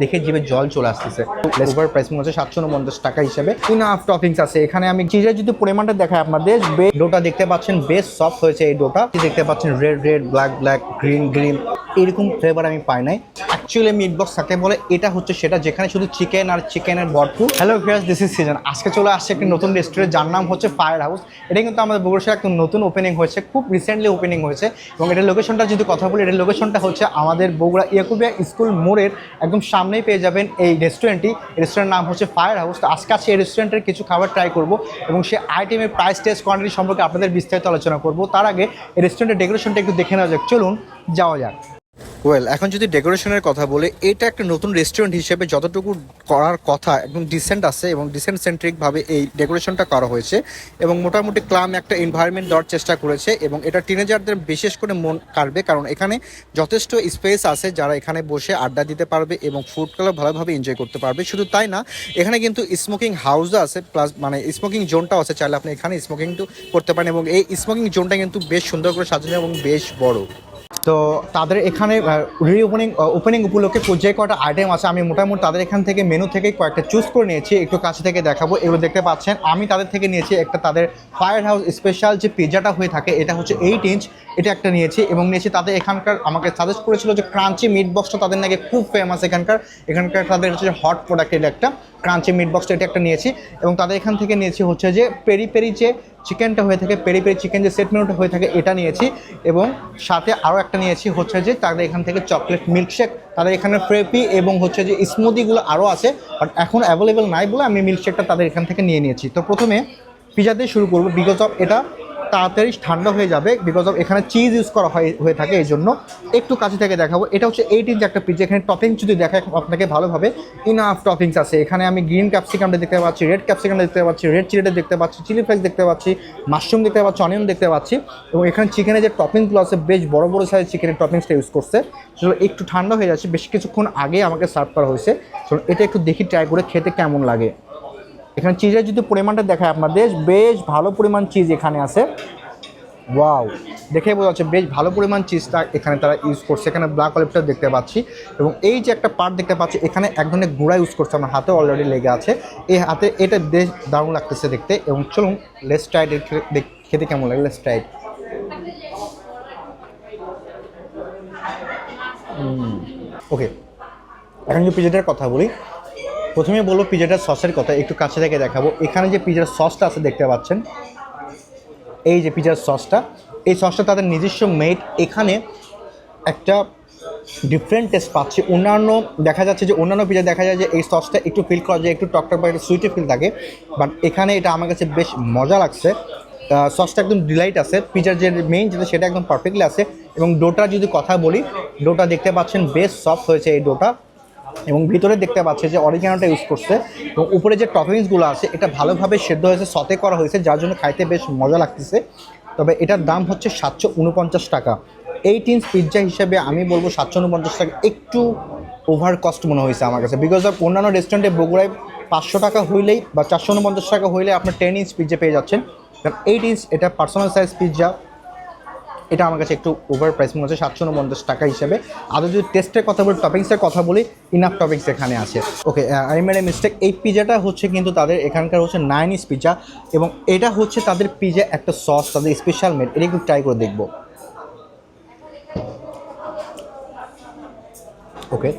দেখে জিভে জল চলে আসতেছে। ওভার প্রাইস মনে হচ্ছে সাতশো উনপঞ্চাশ টাকা হিসেবে। ইনাফ টপিংস আছে। এখানে আমি চিজের যদি পরিমাণটা দেখাই আপনাদের ডোটা দেখতে পাচ্ছেন বেশ সফট হয়েছে এই ডোটা। দেখতে পাচ্ছেন red red black black green green এরকম ফ্লেভার আমি পাই নাই। অ্যাকচুয়ালি মিট বক্স থাকে বলে এটা হচ্ছে সেটা যেখানে শুধু চিকেন আর চিকেনের ভরপুর। Hello viewers this is Sizan আজকে চলে আসছে একটি নতুন রেস্টুরেন্ট যার নাম হচ্ছে ফায়ার হাউস এটা কিন্তু আমাদের বগুড়ার একদম নতুন ওপেনিং হয়েছে খুব রিসেন্টলি ওপেনিং হয়েছে। এবং এটার লোকেশনটা যদি কথা বলি এটার লোকেশনটা হচ্ছে আমাদের বগুড়া ইয়াকুবিয়া স্কুল মোড়ের একদম সামনেই পেয়ে যাবেন এই রেস্টুরেন্টটি। রেস্টুরেন্টের নাম হচ্ছে ফায়ার হাউস। তো আজকে আছে এই রেস্টুরেন্টের কিছু খাবার ট্রাই করব এবং সে আইটেমের প্রাইস টেস্ট কোয়ান্টিটি সম্পর্কে আপনাদের বিস্তারিত আলোচনা করব। তার আগে এই রেস্টুরেন্টের ডেকোরেশনটা একটু দেখে নেওয়া যাক। চলুন, যাওয়া যাক। ওয়েল এখন যদি ডেকোরেশনের কথা বলে, এটা একটা নতুন রেস্টুরেন্ট হিসেবে যতটুকু করার কথা একদম ডিসেন্ট আছে এবং ডিসেন্ট সেন্ট্রিকভাবে এই ডেকোরেশনটা করা হয়েছে এবং মোটামুটি ক্লাম একটা এনভায়রনমেন্ট দেওয়ার চেষ্টা করেছে এবং এটা টিনেজারদের বিশেষ করে মন কাটবে কারণ এখানে যথেষ্ট স্পেস আছে যারা এখানে বসে আড্ডা দিতে পারবে এবং ফুডগুলো ভালোভাবে এনজয় করতে পারবে। শুধু তাই না, এখানে কিন্তু স্মোকিং হাউসও আছে প্লাস মানে স্মোকিং জোনটাও আছে, চাইলে আপনি এখানে স্মোকিং করতে পারেন এবং এই স্মোকিং জোনটা কিন্তু বেশ সুন্দর করে সাজানো এবং বেশ বড়। তো তাদের এখানে রিওপেনিং ওপেনিং উপলক্ষে যে কটা আইটেম আছে, আমি মোটামুটি তাদের এখান থেকে মেনু থেকে কয়েকটা চুজ করে নিয়েছি, একটু কাছে থেকে দেখাবো। এগুলো দেখতে পাচ্ছেন, আমি তাদের থেকে নিয়েছি একটা তাদের ফায়ার হাউস স্পেশাল যে পিৎজাটা হয়ে থাকে, এটা হচ্ছে এইট ইঞ্চ এটা একটা নিয়েছি এবং নিয়েছি তাদের এখানকার, আমাকে সাজেস্ট করেছিল যে ক্রাঞ্চি মিট বক্সটা তাদের নাকি খুব ফেমাস এখানকার এখানকার তাদের হচ্ছে হট প্রোডাক্ট এটা একটা ক্রাঞ্চি মিট বক্সটা এটা একটা নিয়েছি এবং তাদের এখান থেকে নিয়েছি হচ্ছে যে পেরি পেরি যে চিকেনটা হয়ে থাকে, পেরি পেরি চিকেন যে সেট মেনুটা হয়ে থাকে, এটা নিয়েছি। এবং সাথে আরও একটা নিয়েছি, হচ্ছে যে তাদের এখান থেকে চকলেট মিল্কশেক তাদের এখানে ফ্রেপি এবং হচ্ছে যে স্মুদিগুলো আরও আছে। বাট এখন অ্যাভেলেবেল নাই বলে আমি মিল্কশেকটা তাদের এখান থেকে নিয়ে নিয়েছি। তো প্রথমে পিজা দিয়ে শুরু করব বিকজ অফ এটা তাড়াতাড়ি ঠান্ডা হয়ে যাবে বিকজ অফ এখানে চিজ ইউজ করা হয়, হয়ে থাকে এই জন্য। একটু কাছে থেকে দেখাবো, এটা হচ্ছে এইট ইঞ্চ একটা পিজা এখানে টপিংস যদি দেখায়, আপনাকে ভালোভাবে ইনাফ টপিংস আছে। এখানে আমি গ্রিন ক্যাপসিকামটা দেখতে পাচ্ছি রেড ক্যাপসিকামটা দেখতে পাচ্ছি রেড চিলিটা দেখতে পাচ্ছি চিলি ফ্লেক্স দেখতে পাচ্ছি মাশরুম দেখতে পাচ্ছি অনিয়ন দেখতে পাচ্ছি। এবং এখানে চিকেনের যে টপিংসগুলো আছে, বেশ বড় বড় সাইজ চিকেনের টপিংসটা ইউজ করছে। সেগুলো একটু ঠান্ডা হয়ে যাচ্ছে, বেশ কিছুক্ষণ আগে আমাকে সার্ভ করা হয়েছে। এটা একটু দেখি ট্রাই করে খেতে কেমন লাগে। এখানে চিজের যদি পরিমাণটা দেখায় আপনাদের বেশ ভালো পরিমাণ চিজ এখানে আছে। ওয়াও দেখে বোঝা যাচ্ছে বেশ ভালো পরিমাণ চিজটা এখানে তারা ইউজ করছে। এখানে ব্ল্যাক অলিভটা দেখতে পাচ্ছি। এবং এই যে একটা পার্ট দেখতে পাচ্ছি, এখানে এক ধরনের গুঁড়া ইউজ করছে আমার হাতে অলরেডি লেগে আছে। এই হাতে এটা বেশ দারুণ লাগতেছে দেখতে। এবং চলুন লেস টাইট খেতে কেমন লাগে? লেস টাইট ওকে এখন যদি পিজাটার কথা বলি প্রথমে বলব পিজাটার সসের কথা, একটু কাছে থেকে দেখাবো। এখানে যে পিজার সসটা আছে দেখতে পাচ্ছেন, এই যে পিজার সসটা, এই সসটা তাদের নিজস্ব মেড এখানে একটা ডিফারেন্ট টেস্ট পাচ্ছি। অন্যান্য দেখা যাচ্ছে যে, অন্যান্য পিজা দেখা যায় যে, এই সসটা একটু ফিল করা যায়, একটু টকটক বা একটু সুইটে ফিল থাকে। বাট এখানে এটা আমার কাছে বেশ মজা লাগছে। সসটা একদম ডিলাইট আছে। পিজার যে মেইন যেটা, সেটা একদম পারফেক্টলি আছে। এবং ডোটা যদি কথা বলি, ডোটা দেখতে পাচ্ছেন বেশ সফট হয়েছে এই ডোটা। এবং ভিতরে দেখতে পাচ্ছে যে অরিজিনালটা ইউজ করছে। এবং উপরে যে টপিংসগুলো আছে, এটা ভালোভাবে সেদ্ধ হয়েছে, সতে করা হয়েছে, যার জন্য খাইতে বেশ মজা লাগতেছে। তবে এটার দাম হচ্ছে সাতশো উনপঞ্চাশ টাকা। এইট ইঞ্চ পিৎজা হিসেবে আমি বলব সাতশো উনপঞ্চাশ টাকা, একটু ওভার কস্ট মনে হয়েছে আমার কাছে। বিকজ অফ অন্যান্য রেস্টুরেন্টে বগুড়ায় পাঁচশো টাকা হইলেই বা চারশো উনপঞ্চাশ টাকা হইলে আপনার টেন ইঞ্চ পিৎজা পেয়ে যাচ্ছেন। কারণ এইট ইঞ্চ এটা পার্সোনাল সাইজ পিৎজা এটা আমার কাছে একটু ওভার প্রাইস মনে হচ্ছে সাতশো উনপঞ্চাশ টাকা হিসেবে। আদৌ যদি টেস্টের কথা বলি টপিংসের কথা বলি ইনাফ টপিংস এখানে আছে। Okay I made a mistake এই পিজাটা হচ্ছে কিন্তু তাদের এখানকার হচ্ছে নাইন ইস পিজা এবং এটা হচ্ছে তাদের পিজা একটা সস তাদের স্পেশাল মেড এটা একটু ট্রাই করে দেখব। ওকে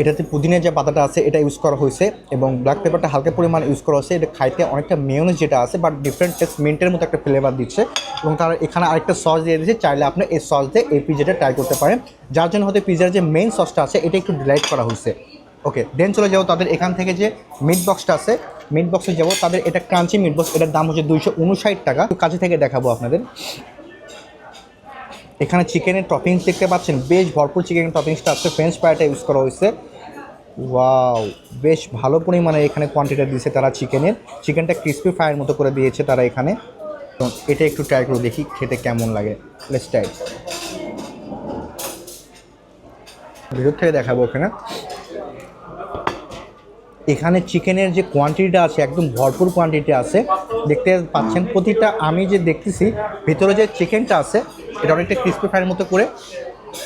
এটাতে পুদিনের যে পাতাটা আছে, এটা ইউজ করা হয়েছে এবং ব্ল্যাক পেপারটা হালকা পরিমাণে ইউজ করা হয়েছে। এটা খাইতে অনেকটা মেয়নিজ যেটা আছে বাট ডিফারেন্ট টেস্ট মিন্টের মতো একটা ফ্লেভার দিচ্ছে। এবং তারা এখানে আরেকটা সস দিয়ে দিচ্ছে চাইলে আপনি এই সস দিয়ে এই পিজাটা ট্রাই করতে পারেন। যার জন্য হয়তো পিজার যে মেইন সসটা আছে, এটা একটু ডিলাইট করা হয়েছে। ওকে দেন চলে যাব তাদের এখান থেকে যে মিট বক্সটা আছে মিট বক্সে যাব। তাদের এটা ক্রাঞ্চি মিট বক্স এটার দাম হচ্ছে দুইশো উনষাট টাকা। কাছে থেকে দেখাবো আপনাদের। এখানে চিকেনের টপিংস দেখতে পাচ্ছেন। বেশ ভরপুর চিকেনের টপিংসটা আছে। ফ্রেঞ্চ ফ্রাইটা ইউজ করা হয়েছে। ওয়াও বেশ ভালো পরিমাণে এখানে কোয়ান্টিটি দিয়েছে তারা চিকেনের। চিকেনটা ক্রিস্পি ফ্রাইয়ের মতো করে দিয়েছে তারা এখানে। তো এটা একটু ট্রাই করে দেখি খেতে কেমন লাগে। লেটস ট্রাই ভিতর থেকে দেখাবো ওখানে এখানে চিকেনের যে কোয়ান্টিটিটা আছে, একদম ভরপুর কোয়ান্টিটি আছে দেখতে পাচ্ছেন প্রতিটা আমি যে দেখতেছি, ভিতরে যে চিকেনটা আছে, এটা অনেকটা ক্রিস্পি ফ্রাইয়ের মতো করে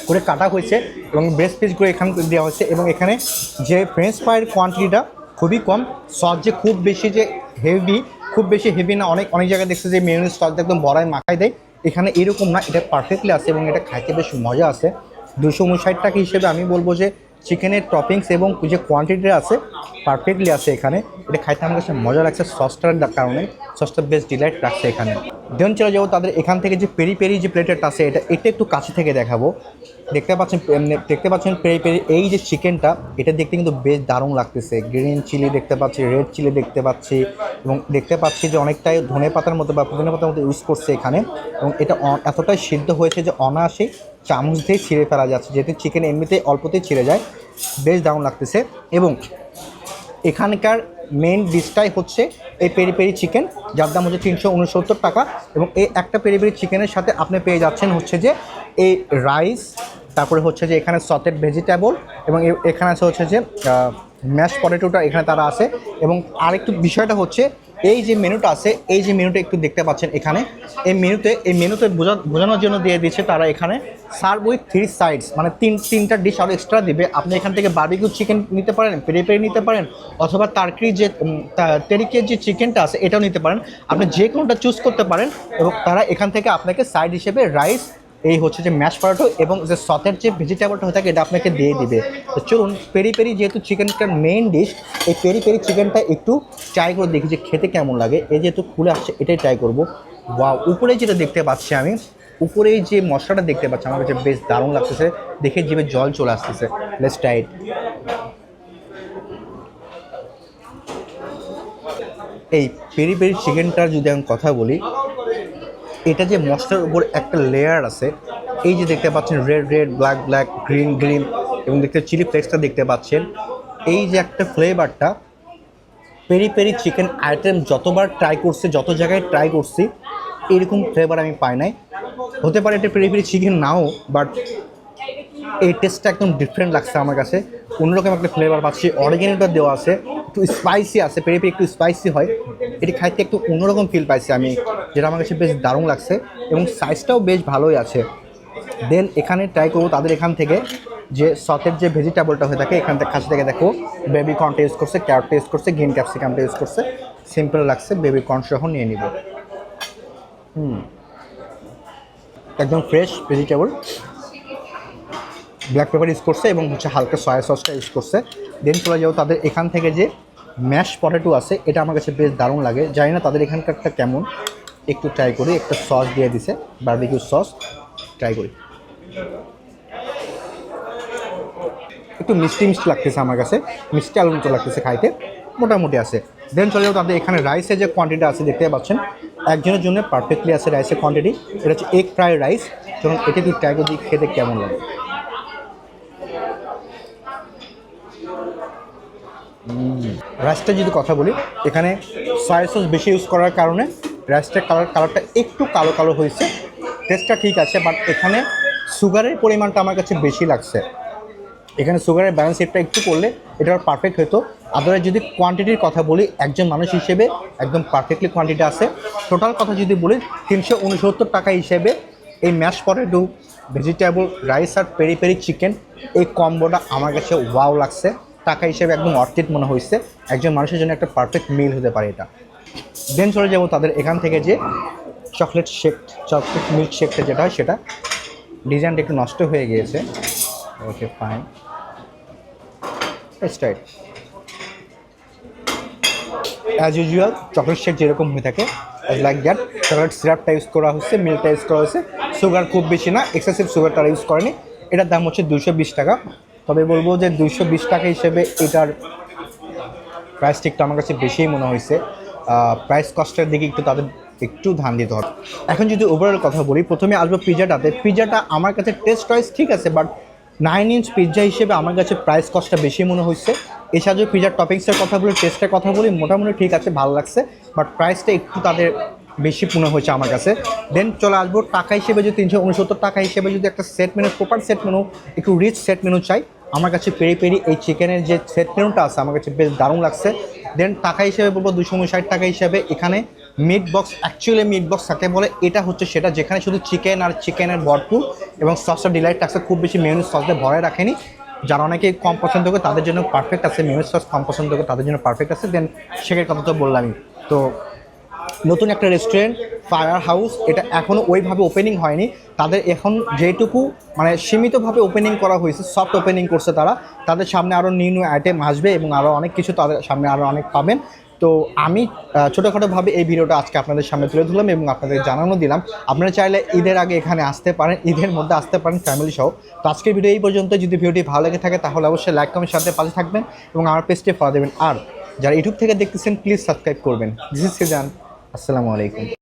করে কাটা হয়েছে এবং ব্রেস্ট পিসগুলো এখানে দেওয়া হয়েছে এবং এখানে যে ফ্রেঞ্চ ফ্রাইয়ের কোয়ান্টিটিটা খুবই কম সস যে খুব বেশি যে হেভি খুব বেশি হেভি না, অনেক অনেক জায়গায় দেখছে যে মেয়নিজ সস একদম বড়ায় মাখায় দেয়। এখানে এরকম না, এটা পারফেক্টলি আছে এবং এটা খাইতে বেশ মজা আছে। দুশো উনষাট টাকা হিসেবে আমি বলব যে চিকেনের টপিংস এবং যে কোয়ান্টিটি আছে পারফেক্টলি আছে এখানে। এটা খাইতে আমার কাছে মজা লাগছে সসটার কারণে। সসটা বেস্ট ডিলাইট রাখছে এখানে। দেন চলে যাব তাদের এখান থেকে যে পেরি পেরি যে প্লেটেরটা আছে, এটা এটা একটু কাছে থেকে দেখাবো। দেখতে পাচ্ছেন দেখতে পাচ্ছেন পেরি পেরি, এই যে চিকেনটা, এটা দেখতে কিন্তু বেশ দারুণ লাগতেছে। গ্রিন চিলি দেখতে পাচ্ছি, রেড চিলি দেখতে পাচ্ছি এবং দেখতে পাচ্ছি যে অনেকটাই ধনে পাতার মতো বা পুদিনা পাতার মতো ইউজ করছে এখানে এবং এটা এতটাই সিদ্ধ হয়েছে যে অনায়াসে চামচ দিয়ে ছিঁড়ে ফেলা যাচ্ছে, যেহেতু চিকেন এমনিতেই অল্পতেই ছিঁড়ে যায়। বেশ দারুণ লাগতেছে এবং এখানকার মেন ডিশটাই হচ্ছে এই পেরি পেরি চিকেন, যার দাম হচ্ছে তিনশো উনসত্তর টাকা এবং এই একটা পেরি পেরি চিকেনের সাথে আপনি পেয়ে যাচ্ছেন হচ্ছে যে এই রাইস তারপরে হচ্ছে যে এখানে সতেড ভেজিটেবল এবং এখানে আছে হচ্ছে যে ম্যাশ পটেটোটা এখানে তারা আছে। এবং আরেকটু বিষয়টা হচ্ছে, এই যে মেনুটা আছে, এই যে মেনুটা একটু দেখতে পাচ্ছেন এখানে। এই মেনুতে এই মেনুতে বোঝা বোঝানোর জন্য দিয়ে দিচ্ছে তারা এখানে সার্ভ উইথ থ্রি সাইডস মানে তিন তিনটা ডিশ আরও এক্সট্রা দিবে। আপনি এখান থেকে বার্বিকিউ চিকেন নিতে পারেন পেরে পেরে নিতে পারেন, অথবা তারকির যে তেরিকের যে চিকেনটা আছে, এটাও নিতে পারেন। আপনি যে কোনোটা চুজ করতে পারেন, এবং তারা এখান থেকে আপনাকে সাইড হিসেবে রাইস এই হচ্ছে যে ম্যাশ পরাটো এবং যে সতের যে ভেজিটেবলটা হয়ে থাকে, এটা আপনাকে দিয়ে দিবে। তো চলুন পেরি পেরি যেহেতু চিকেনটার মেইন ডিশ এই পেরি পেরি চিকেনটা একটু ট্রাই করে দেখি যে খেতে কেমন লাগে। এই যেহেতু খুলে আসছে, এটাই ট্রাই করব। ওয়াও উপরে যেটা দেখতে পাচ্ছি আমি, উপরে যে মশলাটা দেখতে পাচ্ছি, আমার কাছে বেশ দারুণ লাগতেছে। দেখে জিভে জল চলে আসতেছে। লেস টাইট এই পেরি পেরি চিকেনটার যদি আমি কথা বলি এটা যে মশলার উপর একটা লেয়ার আছে, এই যে দেখতে পাচ্ছেন red red black black green green এবং দেখতে চিলি ফ্লেক্সটা দেখতে পাচ্ছেন, এই যে একটা ফ্লেভারটা পেরি পেরি চিকেন আইটেম যতবার ট্রাই করছি, যত জায়গায় ট্রাই করছি, এরকম ফ্লেভার আমি পাই নাই। হতে পারে এটা peri peri chicken now but এই টেস্টটা একদম ডিফারেন্ট লাগছে আমার কাছে। অন্যরকম একটা ফ্লেভার পাচ্ছি অরিগেনিটা দেওয়া আছে, একটু স্পাইসি আছে পেরি পেরি একটু স্পাইসি হয়, এটি খাইতে একটু অন্যরকম ফিল পাইছি আমি। যেটা আমার কাছে বেশ দারুণ লাগছে এবং সাইজটাও বেশ ভালোই আছে। দেন এখানে ট্রাই করব তাদের এখান থেকে যে সতের যে ভেজিটেবলটা হয়ে থাকে, এখান থেকে খাসি থেকে দেখো বেবি কর্নটা ইউজ করছে ক্যারটটা ইউজ করছে গ্রিন ক্যাপসিকামটা ইউজ করছে। সিম্পল লাগছে বেবি কর্ন সহ নিয়ে নিব। হুম। একদম fresh vegetable black pepper use করছে এবং হচ্ছে হালকা সয়া সসটা ইউজ করছে। দেন চলে যাও তাদের এখান থেকে যে ম্যাশ পটেটো আছে, এটা আমার কাছে বেশ দারুণ লাগে। জানি না তাদের এখানকারটা কেমন। একটু ট্রাই করি, একটা সস দিয়ে দিছে বার্বিকিউ সস ট্রাই করি। একটু মিষ্টি মিষ্টি লাগতেছে আমার কাছে, মিষ্টি আলুর মতো লাগতেছে খাইতে, মোটামুটি আছে। দেন চলে যাও তাদের এখানে রাইসের যে কোয়ান্টিটি আছে, দেখতে পাচ্ছেন, একজনের জন্য পারফেক্টলি আছে রাইসের কোয়ান্টিটি এটা হচ্ছে এগ ফ্রাই রাইস যখন এটা একটু ট্রাই করি, খেতে কেমন লাগে। রাইসটা যদি কথা বলি, এখানে সয়া সস বেশি ইউজ করার কারণে রাইসটার কালার কালারটা একটু কালো কালো হয়েছে। টেস্টটা ঠিক আছে বাট এখানে সুগারের পরিমাণটা আমার কাছে বেশি লাগছে। এখানে সুগারের ব্যালেন্স রেটটা একটু করলে এটা পারফেক্ট হতো। আদারওয়াইজ যদি কোয়ান্টিটির কথা বলি, একজন মানুষ হিসেবে একদম পারফেক্টলি কোয়ান্টিটি আছে। টোটাল কথা যদি বলি, তিনশো উনসত্তর টাকা হিসেবে এই ম্যাশ পটেটো ভেজিটেবল রাইস আর পেরি পেরি চিকেন এই কম্বোটা আমার কাছে ওয়াও লাগছে। টাকা হিসেবে একদম অর্থিত মনে হয়েছে। একজন মানুষের জন্য একটা পারফেক্ট মিল হতে পারে এটা। দেন চলে যাব তাদের এখান থেকে যে চকলেট শেক চকলেট মিল্ক শেকটা যেটা হয় সেটা। ডিজাইনটা একটু নষ্ট হয়ে গিয়েছে। Okay fine straight as usual chocolate shake যেরকম হয়ে থাকে লাইক দ্যাট চকলেট সিরাপটা ইউজ করা হচ্ছে মিল্কটা ইউজ করা হচ্ছে। সুগার খুব বেশি না এক্সেসিভ সুগার তারা ইউজ করেনি। এটার দাম হচ্ছে দুশো বিশ টাকা। তবে বলব যে দুশো বিশ টাকা হিসেবে এটার প্রাইস ঠিকটা আমার কাছে বেশিই মনে হয়েছে। প্রাইস কস্টের দিকে একটু তাদের একটু ধান দিতে হবে। এখন যদি ওভারঅল কথা বলি, প্রথমে আসব পিজাটাতে পিজাটা আমার কাছে টেস্ট ওয়াইজ ঠিক আছে বাট নাইন ইঞ্চ পিৎজা হিসেবে আমার কাছে প্রাইস কস্টটা বেশি মনে হয়েছে এছাড়া যদি পিজার টপিংসের কথা বলি টেস্টের কথা বলি, মোটামুটি ঠিক আছে, ভালো লাগছে বাট প্রাইসটা একটু তাদের বেশি মনে হয়েছে আমার কাছে। দেন চলে আসব টাকা হিসেবে, যদি তিনশো উনসত্তর টাকা হিসেবে যদি একটা set menu proper set menu একটু রিচ সেট মেনু চাই, আমার কাছে পেরি পেরি এই চিকেনের যে সেট মেনুটা আছে, আমার কাছে বেশ দারুণ লাগছে। দেন টাকা হিসেবে বলব দুশো উনষাট টাকা হিসেবে এখানে meat box actually meat box থাকে বলে এটা হচ্ছে সেটা যেখানে শুধু চিকেন আর চিকেনের ভরপুর এবং সসটা ডিলাইট থাকছে খুব বেশি মেয়নিজ সস দিয়ে ভরে রাখেনি। যারা অনেকে কম পছন্দ করে তাদের জন্য পারফেক্ট আছে মেয়নিজ সস কম পছন্দ করে তাদের জন্য পারফেক্ট আছে। দেন সেখানে কথা তো বললামই। তো নতুন একটা রেস্টুরেন্ট ফায়ার হাউস এটা এখনও ওইভাবে ওপেনিং হয়নি। তাদের এখন যেটুকু মানে সীমিতভাবে ওপেনিং করা হয়েছে সফট ওপেনিং করছে তারা, তাদের সামনে আরও নিউ নিউ আইটেম আসবে এবং আরও অনেক কিছু তাদের সামনে আরও অনেক পাবেন। তো আমি ছোটোখাটোভাবে এই ভিডিওটা আজকে আপনাদের সামনে তুলে ধরলাম এবং আপনাদের জানানো দিলাম। আপনারা চাইলে ঈদের আগে এখানে আসতে পারেন, ঈদের মধ্যে আসতে পারেন ফ্যামিলি সহ। তো আজকের ভিডিও এই পর্যন্ত, যদি ভিডিওটি ভালো লেগে থাকে তাহলে অবশ্যই লাইক কমেন্ট সাথে পাশে থাকবেন এবং আমার পেজটি ফলো দেবেন। আর যারা ইউটিউব থেকে দেখতেছেন প্লিজ সাবস্ক্রাইব করবেন। ইজ সিজান আসসালামু আলাইকুম